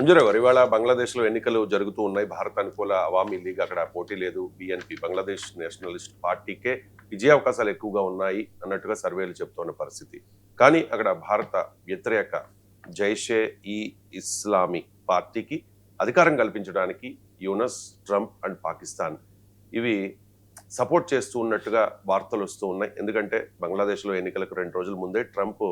అంజరావు గారు ఇవాళ బంగ్లాదేశ్లో ఎన్నికలు జరుగుతూ ఉన్నాయి. భారత్ అనుకూల అవామీ లీగ్ అక్కడ పోటీ లేదు. బీఎన్పీ బంగ్లాదేశ్ నేషనలిస్ట్ పార్టీకే విజయ అవకాశాలు ఎక్కువగా ఉన్నాయి అన్నట్టుగా సర్వేలు చెప్తున్న పరిస్థితి. కానీ అక్కడ భారత వ్యతిరేక జైషే ఈ ఇస్లామీ పార్టీకి అధికారం కల్పించడానికి యూనస్ ట్రంప్ అండ్ పాకిస్తాన్ ఇవి సపోర్ట్ చేస్తూ ఉన్నట్టుగా వార్తలు వస్తూ ఉన్నాయి. ఎందుకంటే బంగ్లాదేశ్లో ఎన్నికలకు రెండు రోజుల ముందే ట్రంప్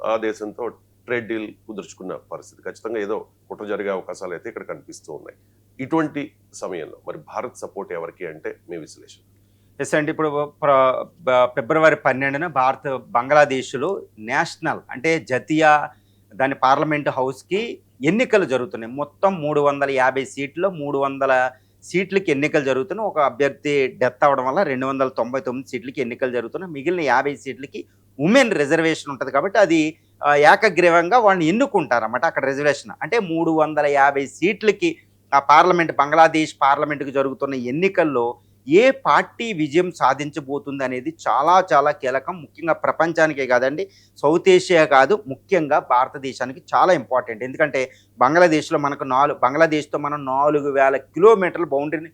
ఆ దేశంతో ట్రేడ్ డీల్ కుదుర్చుకున్న పరిస్థితి. ఖచ్చితంగా ఏదో కుట్ర జరిగే అవకాశాలు అయితే ఇక్కడ కనిపిస్తూ ఉన్నాయి. ఇటువంటి సమయంలో మరి భారత్ సపోర్ట్ ఎవరికి అంటే మీ విశ్లేషణ ఎస్ అంటే ఇప్పుడు ప్ర- ఫిబ్రవరి పన్నెండున భారత్ బంగ్లాదేశ్లో నేషనల్ అంటే జాతీయ దాని పార్లమెంట్ హౌస్కి ఎన్నికలు జరుగుతున్నాయి. మొత్తం మూడు వందల యాభై సీట్లు మూడు వందల సీట్లకి ఎన్నికలు జరుగుతున్నాయి. ఒక అభ్యర్థి డెత్ అవడం వల్ల రెండు వందల తొంభై తొమ్మిది సీట్లకి ఎన్నికలు జరుగుతున్నాయి. మిగిలిన యాభై సీట్లకి ఉమెన్ రిజర్వేషన్ ఉంటుంది కాబట్టి అది ఏకగ్రీవంగా వాళ్ళని ఎన్నుకుంటారన్నమాట అక్కడ రిజర్వేషన్. అంటే మూడు వందల యాభై సీట్లకి ఆ పార్లమెంట్ బంగ్లాదేశ్ పార్లమెంట్కి జరుగుతున్న ఎన్నికల్లో ఏ పార్టీ విజయం సాధించబోతుంది అనేది చాలా చాలా కీలకం. ముఖ్యంగా ప్రపంచానికే కాదండి సౌత్ ఏషియా కాదు ముఖ్యంగా భారతదేశానికి చాలా ఇంపార్టెంట్. ఎందుకంటే బంగ్లాదేశ్లో మనకు నాలుగు బంగ్లాదేశ్తో మనం నాలుగు వేల కిలోమీటర్ల బౌండరీని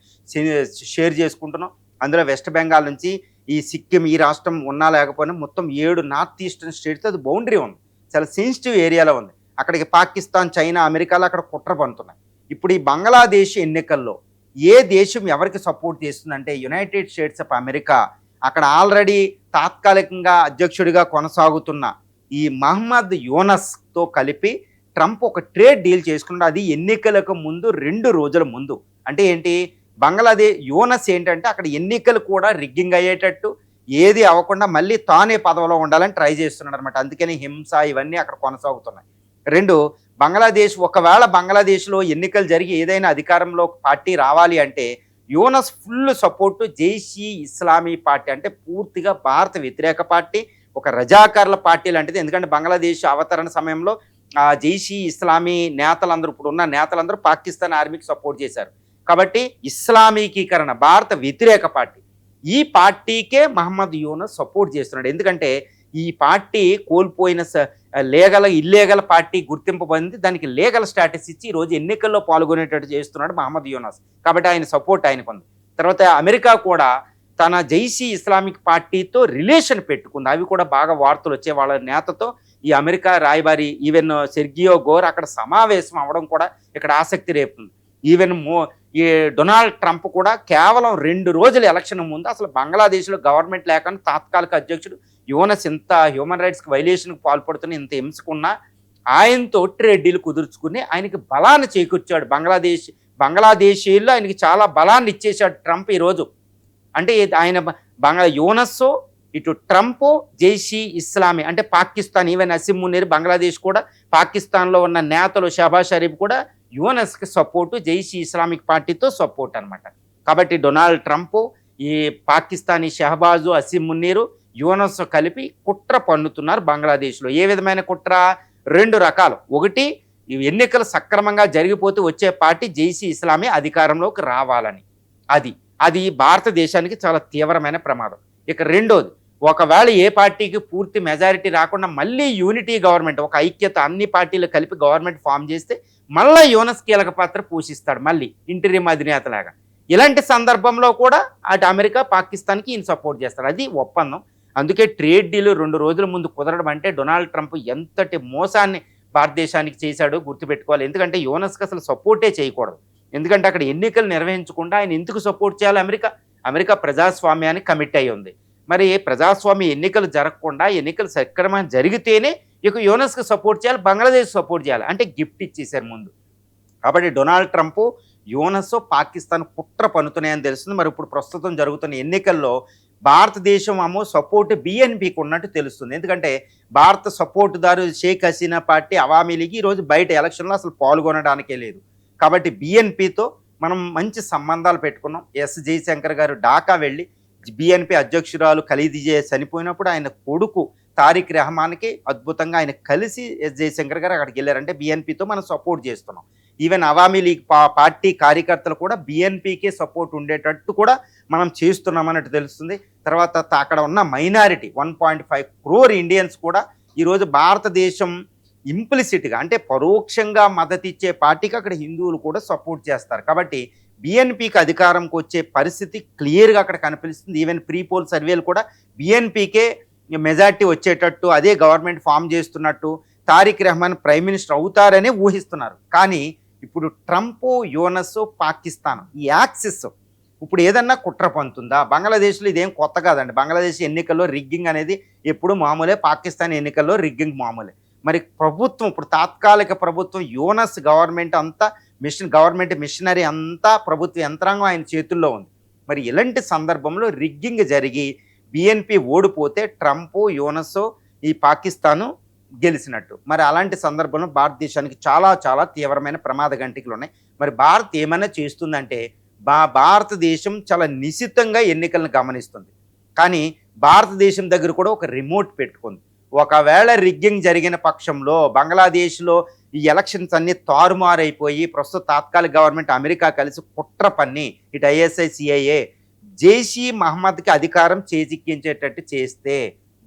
షేర్ చేసుకుంటున్నాం. అందులో వెస్ట్ బెంగాల్ నుంచి ఈ సిక్కిం ఈ రాష్ట్రం ఉన్నా లేకపోయినా మొత్తం ఏడు నార్త్ ఈస్టర్న్ స్టేట్స్ అది బౌండరీ ఉంది. చాలా సెన్సిటివ్ ఏరియాలో ఉంది. అక్కడికి పాకిస్తాన్ చైనా అమెరికాలో అక్కడ కుట్ర పండుతున్నాయి. ఇప్పుడు ఈ బంగ్లాదేశ్ ఎన్నికల్లో ఏ దేశం ఎవరికి సపోర్ట్ చేస్తుందంటే యునైటెడ్ స్టేట్స్ ఆఫ్ అమెరికా అక్కడ ఆల్రెడీ తాత్కాలికంగా అధ్యక్షుడిగా కొనసాగుతున్న ఈ మహమ్మద్ యూనస్తో కలిపి ట్రంప్ ఒక ట్రేడ్ డీల్ చేసుకున్నాడు. అది ఎన్నికలకు ముందు రెండు రోజుల ముందు. అంటే ఏంటి? బంగ్లాదేశ్ యూనస్ ఏంటంటే అక్కడ ఎన్నికలు కూడా రిగ్గింగ్ అయ్యేటట్టు ఏది అవ్వకుండా మళ్ళీ తానే పదవిలో ఉండాలని ట్రై చేస్తున్నాడు అనమాట అందుకని హింస ఇవన్నీ అక్కడ కొనసాగుతున్నాయి. రెండు బంగ్లాదేశ్ ఒకవేళ బంగ్లాదేశ్లో ఎన్నికలు జరిగి ఏదైనా అధికారంలో పార్టీ రావాలి అంటే యూనస్ ఫుల్ సపోర్టు జైషీ ఇస్లామీ పార్టీ అంటే పూర్తిగా భారత వ్యతిరేక పార్టీ ఒక రజాకారుల పార్టీ లాంటిది. ఎందుకంటే బంగ్లాదేశ్ అవతరణ సమయంలో ఆ జైషీ ఇస్లామీ నేతలందరూ ఇప్పుడు ఉన్న నేతలందరూ పాకిస్తాన్ ఆర్మీకి సపోర్ట్ చేశారు. కాబట్టి ఇస్లామీకీకరణ భారత వ్యతిరేక పార్టీ. ఈ పార్టీకే మహమ్మద్ యూనస్ సపోర్ట్ చేస్తున్నాడు. ఎందుకంటే ఈ పార్టీ కోల్పోయిన లేగల ఇల్లేగల పార్టీ గుర్తింపు పొంది దానికి లీగల్ స్టాటస్ ఇచ్చి ఈరోజు రోజు ఎన్నికల్లో పాల్గొనేటట్టు చేస్తున్నాడు మహమ్మద్ యూనస్. కాబట్టి ఆయన సపోర్ట్ ఆయనకు ఉంది తర్వాత అమెరికా కూడా తన జైషీ ఇస్లామిక్ పార్టీతో రిలేషన్ పెట్టుకుంది. అవి కూడా బాగా వార్తలు వచ్చే వాళ్ళ నేతతో ఈ అమెరికా రాయబారి ఈవెన్ సెర్గియో గోర్ అక్కడ సమావేశం అవ్వడం కూడా ఇక్కడ ఆసక్తి రేపుతుంది. ఈవెన్ మో ఈ డొనాల్డ్ ట్రంప్ కూడా కేవలం రెండు రోజుల ఎలక్షన్ ముందు అసలు బంగ్లాదేశ్లో గవర్నమెంట్ లేకుండా తాత్కాలిక అధ్యక్షుడు యువనస్ ఇంత హ్యూమన్ రైట్స్కి వైలేషన్కి పాల్పడుతున్న ఇంత హింసకున్నా ఆయనతో ట్రేడ్ డీల్ కుదుర్చుకుని ఆయనకి బలాన్ని చేకూర్చాడు బంగ్లాదేశ్ బంగ్లాదేశీల్లో ఆయనకి చాలా బలాన్ని ఇచ్చేశాడు ట్రంప్ ఈరోజు. అంటే ఆయన బంగ్లా యూనస్సు ఇటు ట్రంప్ జైషీ ఇస్లామీ అంటే పాకిస్తాన్ ఈవెన్ అసిం మునీర్ బంగ్లాదేశ్ కూడా పాకిస్తాన్లో ఉన్న నేతలు షహబాజ్ షరీఫ్ కూడా యుఎన్ఎస్కి సపోర్టు జైషీ ఇస్లామిక్ పార్టీతో సపోర్ట్ అనమాట కాబట్టి డొనాల్డ్ ట్రంప్ ఈ పాకిస్తానీ షహబాజు అసిం మున్నీరు యుఎన్ఎస్ కలిపి కుట్ర పన్నుతున్నారు బంగ్లాదేశ్లో. ఏ విధమైన కుట్ర? రెండు రకాలు. ఒకటి ఈ ఎన్నికలు సక్రమంగా జరిగిపోతే వచ్చే పార్టీ జైషీ ఇస్లామీ అధికారంలోకి రావాలని. అది అది భారతదేశానికి చాలా తీవ్రమైన ప్రమాదం. ఇక రెండోది ఒకవేళ ఏ పార్టీకి పూర్తి మెజారిటీ రాకుండా మళ్ళీ యూనిటీ గవర్నమెంట్ ఒక ఐక్యత అన్ని పార్టీలు కలిపి గవర్నమెంట్ ఫామ్ చేస్తే మళ్ళీ యోనస్ కీలక పాత్ర పోషిస్తాడు మళ్ళీ ఇంటరీమ్ అధినేతలాగా. ఇలాంటి సందర్భంలో కూడా అటు అమెరికా పాకిస్తాన్కి ఈయన సపోర్ట్ చేస్తాడు. అది ఒప్పందం. అందుకే ట్రేడ్ డీల్ రెండు రోజుల ముందు కుదరడం అంటే డొనాల్డ్ ట్రంప్ ఎంతటి మోసాన్ని భారతదేశానికి చేశాడో గుర్తుపెట్టుకోవాలి. ఎందుకంటే యోనస్కి అసలు సపోర్టే చేయకూడదు. ఎందుకంటే అక్కడ ఎన్నికలు నిర్వహించకుండా ఆయన ఎందుకు సపోర్ట్ చేయాలి అమెరికా? అమెరికా ప్రజాస్వామ్యానికి కమిట్ అయి ఉంది. మరి ప్రజాస్వామ్య ఎన్నికలు జరగకుండా ఎన్నికలు సక్రమంగా జరిగితేనే ఇక యోనస్కి సపోర్ట్ చేయాలి బంగ్లాదేశ్ సపోర్ట్ చేయాలి అంటే గిఫ్ట్ ఇచ్చేసారు ముందు. కాబట్టి డొనాల్డ్ ట్రంప్ యోనస్ పాకిస్తాన్ కుట్ర పన్నుతున్నాయని తెలుస్తుంది. మరి ఇప్పుడు ప్రస్తుతం జరుగుతున్న ఎన్నికల్లో భారతదేశం అమ్మో సపోర్ట్ బిఎన్పికి ఉన్నట్టు తెలుస్తుంది. ఎందుకంటే భారత సపోర్టుదారు షేక్ హసీనా పార్టీ అవామీ లీగ్ ఈరోజు బయట ఎలక్షన్లో అసలు పాల్గొనడానికే లేదు. కాబట్టి బిఎన్పితో మనం మంచి సంబంధాలు పెట్టుకున్నాం. ఎస్. జయశంకర్ గారు ఢాకా వెళ్ళి బిఎన్పి అధ్యక్షురాలు ఖలీదిజే చనిపోయినప్పుడు ఆయన కొడుకు తారిక్ రెహమాన్కి అద్భుతంగా ఆయన కలిసి ఎస్. జయశంకర్ గారు అక్కడికి వెళ్ళారంటే బిఎన్పితో మనం సపోర్ట్ చేస్తున్నాం. ఈవెన్ అవామీ లీగ్ పా- పార్టీ కార్యకర్తలు కూడా బిఎన్పికే సపోర్ట్ ఉండేటట్టు కూడా మనం చేస్తున్నామన్నట్టు తెలుస్తుంది. తర్వాత అక్కడ ఉన్న minority one point five crore Indians కూడా ఈరోజు భారతదేశం ఇంప్లిసిట్గా అంటే పరోక్షంగా మద్దతిచ్చే పార్టీకి అక్కడ హిందువులు కూడా సపోర్ట్ చేస్తారు. కాబట్టి బిఎన్పికి అధికారంకి వచ్చే పరిస్థితి క్లియర్గా అక్కడ కనిపిస్తుంది. ఈవెన్ ప్రీ పోల్ సర్వేలు కూడా బిఎన్పికే మెజార్టీ వచ్చేటట్టు అదే గవర్నమెంట్ ఫామ్ చేస్తున్నట్టు తారిక్ రెహమాన్ ప్రైమ్ మినిస్టర్ అవుతారనే ఊహిస్తున్నారు. కానీ ఇప్పుడు ట్రంప్ యోనస్ పాకిస్తాన్ ఈ యాక్సిస్ ఇప్పుడు ఏదన్నా కుట్ర పంతుందా బంగ్లాదేశ్లో ఇదేం కొత్త కాదండి. బంగ్లాదేశ్ ఎన్నికల్లో రిగ్గింగ్ అనేది ఎప్పుడు మామూలే పాకిస్తాన్ ఎన్నికల్లో రిగ్గింగ్ మామూలే. మరి ప్రభుత్వం ఇప్పుడు తాత్కాలిక ప్రభుత్వం యోనస్ గవర్నమెంట్ అంతా మిషన్ గవర్నమెంట్ మిషనరీ అంతా ప్రభుత్వ యంత్రాంగం ఆయన చేతుల్లో ఉంది. మరి ఇలాంటి సందర్భంలో రిగ్గింగ్ జరిగి బిఎన్పి ఓడిపోతే ట్రంప్ యోనస్ ఈ పాకిస్తాను గెలిచినట్టు. మరి అలాంటి సందర్భంలో భారతదేశానికి చాలా చాలా తీవ్రమైన ప్రమాద గంటికలు ఉన్నాయి. మరి భారత్ ఏమైనా చేస్తుందంటే బా భారతదేశం చాలా నిశితంగా ఎన్నికలను గమనిస్తుంది. కానీ భారతదేశం దగ్గర కూడా ఒక రిమోట్ పెట్టుకుంది. ఒకవేళ రిగ్గింగ్ జరిగిన పక్షంలో బంగ్లాదేశ్లో ఈ ఎలక్షన్స్ అన్ని తారుమారైపోయి ప్రస్తుత తాత్కాలిక గవర్నమెంట్ అమెరికా కలిసి కుట్ర పన్ని ఇటు ఐఎస్ఐ సిఐఏ జైషీ మహమ్మద్కి అధికారం చేజిక్కించేటట్టు చేస్తే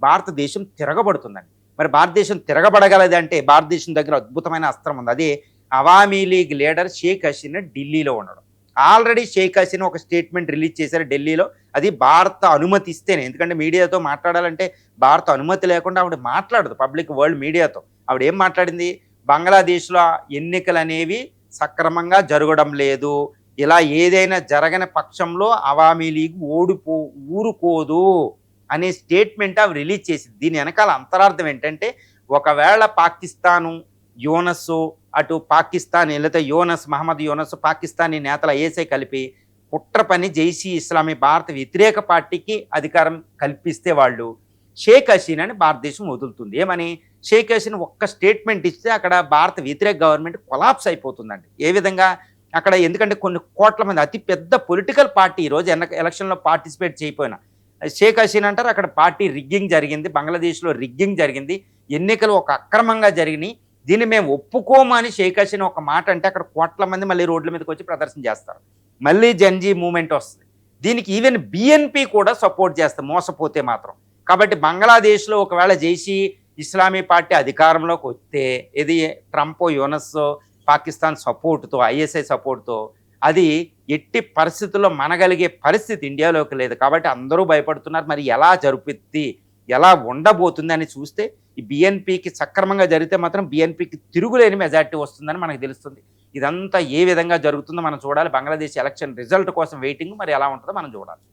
భారతదేశం తిరగబడుతుందండి. మరి భారతదేశం తిరగబడగలదంటే భారతదేశం దగ్గర అద్భుతమైన అస్త్రం ఉంది. అదే అవామీ లీగ్ లీడర్ షేక్ హసీనా ఢిల్లీలో ఉండడం. ఆల్రెడీ షేక్ హసీనా ఒక స్టేట్మెంట్ రిలీజ్ చేశారు ఢిల్లీలో. అది భారత అనుమతి ఇస్తేనే ఎందుకంటే మీడియాతో మాట్లాడాలంటే భారత అనుమతి లేకుండా ఆవిడ మాట్లాడదు పబ్లిక్ వరల్డ్ మీడియాతో. ఆవిడ ఏం మాట్లాడింది? బంగ్లాదేశ్లో ఎన్నికలు అనేవి సక్రమంగా జరగడం లేదు. ఇలా ఏదైనా జరగని పక్షంలో అవామీ లీగ్ ఓడిపో ఊరుకోదు అనే స్టేట్మెంట్ అవి రిలీజ్ చేసింది. దీని వెనకాల అంతరార్థం ఏంటంటే ఒకవేళ పాకిస్తాను యోనస్ అటు పాకిస్తాన్ లేకపోతే యోనస్ మహమ్మద్ యోనస్ పాకిస్తానీ నేతల ఏసే కలిపి కుట్ర పని జైషీ ఇస్లామీ భారత వ్యతిరేక పార్టీకి అధికారం కల్పిస్తే వాళ్ళు షేక్ హసీనాని భారతదేశం వదులుతుంది. ఏమని? షేక్ హసీనా ఒక్క స్టేట్మెంట్ ఇస్తే అక్కడ భారత వ్యతిరేక గవర్నమెంట్ కొలాప్స్ అయిపోతుందండి. ఏ విధంగా? అక్కడ ఎందుకంటే కొన్ని కోట్ల మంది అతి పెద్ద పొలిటికల్ పార్టీ ఈరోజు ఎన్న ఎలక్షన్లో పార్టిసిపేట్ చేయకపోయినా. షేక్ హసీనా అంటారు అక్కడ పార్టీ రిగ్గింగ్ జరిగింది బంగ్లాదేశ్లో రిగ్గింగ్ జరిగింది ఎన్నికలు ఒక అక్రమంగా జరిగినాయి. దీన్ని మేము ఒప్పుకోము అని షేక్ హసీనా ఒక మాట అంటే అక్కడ కోట్ల మంది మళ్ళీ రోడ్ల మీదకి వచ్చి ప్రదర్శన చేస్తారు. మళ్ళీ జన్జీ మూమెంట్ వస్తుంది. దీనికి ఈవెన్ బిఎన్పి కూడా సపోర్ట్ చేస్తారు మోసపోతే మాత్రం. కాబట్టి బంగ్లాదేశ్లో ఒకవేళ జైషీ ఇస్లామీ పార్టీ అధికారంలోకి వస్తే ఇది ట్రంప్ యూనస్ పాకిస్తాన్ సపోర్ట్తో ఐఎస్ఐ సపోర్ట్తో అది ఎట్టి పరిస్థితుల్లో మనగలిగే పరిస్థితి ఇండియాలోకి లేదు. కాబట్టి అందరూ భయపడుతున్నారు మరి ఎలా జరుపుద్ది ఎలా ఉండబోతుందని చూస్తే ఈ బిఎన్పికి సక్రమంగా జరిగితే మాత్రం బిఎన్పికి తిరుగులేని మెజార్టీ వస్తుందని మనకు తెలుస్తుంది. ఇదంతా ఏ విధంగా జరుగుతుందో మనం చూడాలి. బంగ్లాదేశ్ ఎలక్షన్ రిజల్ట్ కోసం వెయిటింగ్ మరి ఎలా ఉంటుందో మనం చూడాలి.